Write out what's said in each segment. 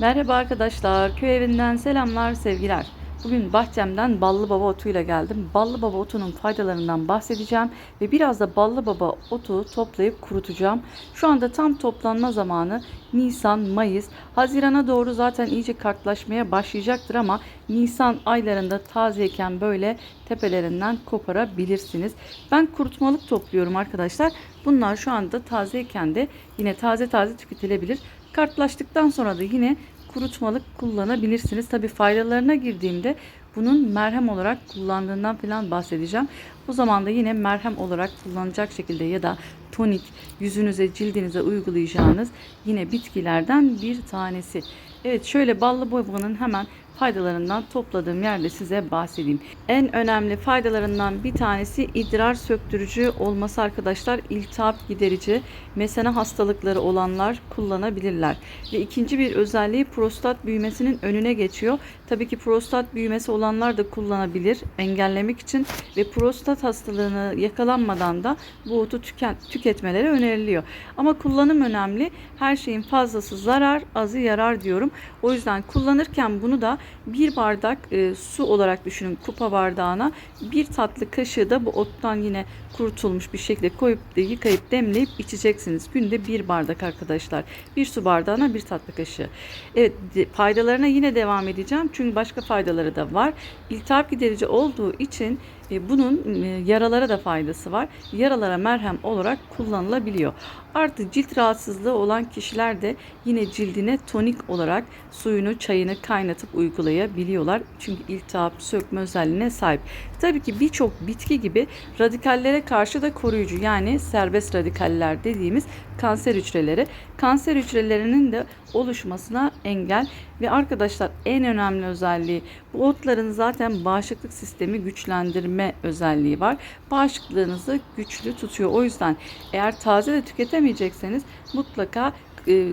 Merhaba arkadaşlar, köy evinden selamlar, sevgiler. Bugün bahçemden ballı baba otuyla geldim. Ballı baba otunun faydalarından bahsedeceğim ve biraz da ballı baba otu toplayıp kurutacağım. Şu anda tam toplanma zamanı Nisan, Mayıs, Haziran'a doğru zaten iyice kartlaşmaya başlayacaktır ama Nisan aylarında tazeyken böyle tepelerinden koparabilirsiniz. Ben kurutmalık topluyorum arkadaşlar. Bunlar şu anda tazeyken de yine taze taze tüketilebilir. Kartlaştıktan sonra da yine kurutmalık kullanabilirsiniz. Tabi faydalarına girdiğimde bunun merhem olarak kullandığından falan bahsedeceğim. O zaman da yine merhem olarak kullanacak şekilde ya da tonik yüzünüze cildinize uygulayacağınız yine bitkilerden bir tanesi. Evet şöyle ballı babanın hemen faydalarından topladığım yerde size bahsedeyim. En önemli faydalarından bir tanesi idrar söktürücü olması arkadaşlar. İltihap giderici, mesene hastalıkları olanlar kullanabilirler. Ve ikinci bir özelliği prostat büyümesinin önüne geçiyor. Tabii ki prostat büyümesi olanlar da kullanabilir engellemek için ve prostat hastalığını yakalanmadan da bu otu tüken, tüketmeleri öneriliyor. Ama kullanım önemli. Her şeyin fazlası zarar, azı yarar diyorum. O yüzden kullanırken bunu da bir bardak e, su olarak düşünün kupa bardağına bir tatlı kaşığı da bu ottan yine kurutulmuş bir şekilde koyup da yıkayıp demleyip içeceksiniz. Günde bir bardak arkadaşlar. Bir su bardağına bir tatlı kaşığı. Evet faydalarına yine devam edeceğim. Çünkü başka faydaları da var. İltihap giderici olduğu için e, bunun e, yaralara da faydası var. Yaralara merhem olarak kullanılabiliyor. Artı cilt rahatsızlığı olan kişiler de yine cildine tonik olarak suyunu, çayını kaynatıp uygulayabiliyorlar. Çünkü iltihap sökme özelliğine sahip. Tabii ki birçok bitki gibi radikallere karşı da koruyucu yani serbest radikaller dediğimiz kanser hücreleri. Kanser hücrelerinin de oluşmasına engel ve arkadaşlar en önemli özelliği bu otların zaten bağışıklık sistemi güçlendirme özelliği var. Bağışıklığınızı güçlü tutuyor. O yüzden eğer taze de tüketemeyecekseniz mutlaka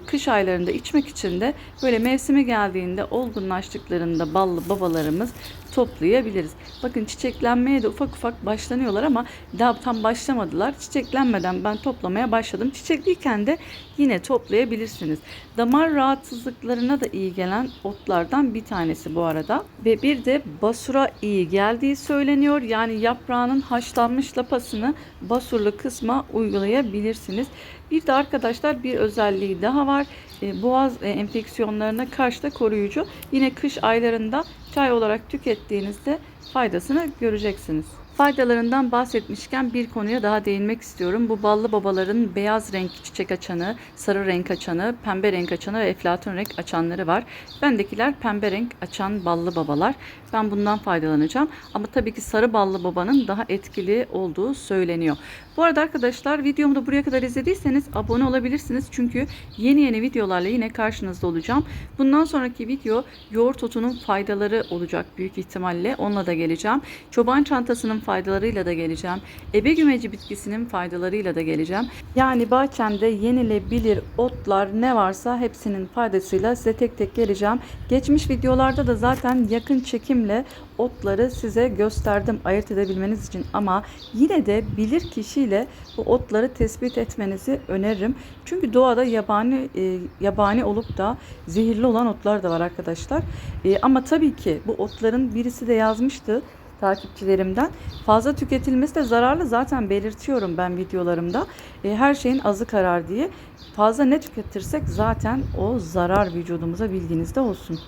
kış aylarında içmek için de böyle mevsimi geldiğinde olgunlaştıklarında ballı babalarımız toplayabiliriz. Bakın çiçeklenmeye de ufak ufak başlanıyorlar ama daha tam başlamadılar. Çiçeklenmeden ben toplamaya başladım. Çiçekliyken de yine toplayabilirsiniz. Damar rahatsızlıklarına da iyi gelen otlardan bir tanesi bu arada. Ve bir de basura iyi geldiği söyleniyor. Yani yaprağının haşlanmış lapasını basurlu kısma uygulayabilirsiniz. Bir de arkadaşlar bir özelliği daha var. E, boğaz e, enfeksiyonlarına karşı da koruyucu. Yine kış aylarında çay olarak tükettiğinizde faydasını göreceksiniz. Faydalarından bahsetmişken bir konuya daha değinmek istiyorum. Bu ballı babaların beyaz renk çiçek açanı, sarı renk açanı, pembe renk açanı ve eflatun renk açanları var. Bendekiler pembe renk açan ballı babalar. Ben bundan faydalanacağım. Ama tabii ki sarı ballı babanın daha etkili olduğu söyleniyor. Bu arada arkadaşlar videomu da buraya kadar izlediyseniz abone olabilirsiniz. Çünkü yeni yeni videolarla yine karşınızda olacağım. Bundan sonraki video yoğurt otunun faydaları olacak büyük ihtimalle. Onunla da geleceğim. Çoban çantasının faydalarıyla da geleceğim. Ebe gümeci bitkisinin faydalarıyla da geleceğim. Yani bahçemde yenilebilir otlar ne varsa hepsinin faydasıyla size tek tek geleceğim. Geçmiş videolarda da zaten yakın çekimle otları size gösterdim ayırt edebilmeniz için ama yine de bilir kişiyle bu otları tespit etmenizi öneririm. Çünkü doğada yabani e, yabani olup da zehirli olan otlar da var arkadaşlar. E, ama tabii ki bu otların birisi de yazmıştı takipçilerimden. Fazla tüketilmesi de zararlı zaten belirtiyorum ben videolarımda. E, her şeyin azı karar diye. Fazla ne tüketirsek zaten o zarar vücudumuza bildiğinizde olsun.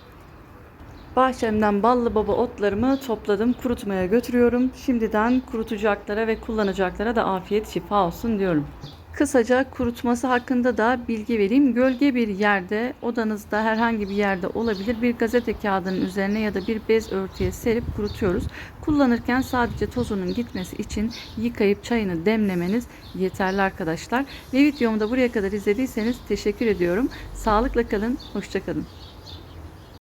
Bahçemden ballı baba otlarımı topladım, kurutmaya götürüyorum. Şimdiden kurutacaklara ve kullanacaklara da afiyet şifa olsun diyorum. Kısaca kurutması hakkında da bilgi vereyim. Gölge bir yerde, odanızda herhangi bir yerde olabilir. Bir gazete kağıdının üzerine ya da bir bez örtüye serip kurutuyoruz. Kullanırken sadece tozunun gitmesi için yıkayıp çayını demlemeniz yeterli arkadaşlar. Ve videomu da buraya kadar izlediyseniz teşekkür ediyorum. Sağlıkla kalın, hoşça kalın.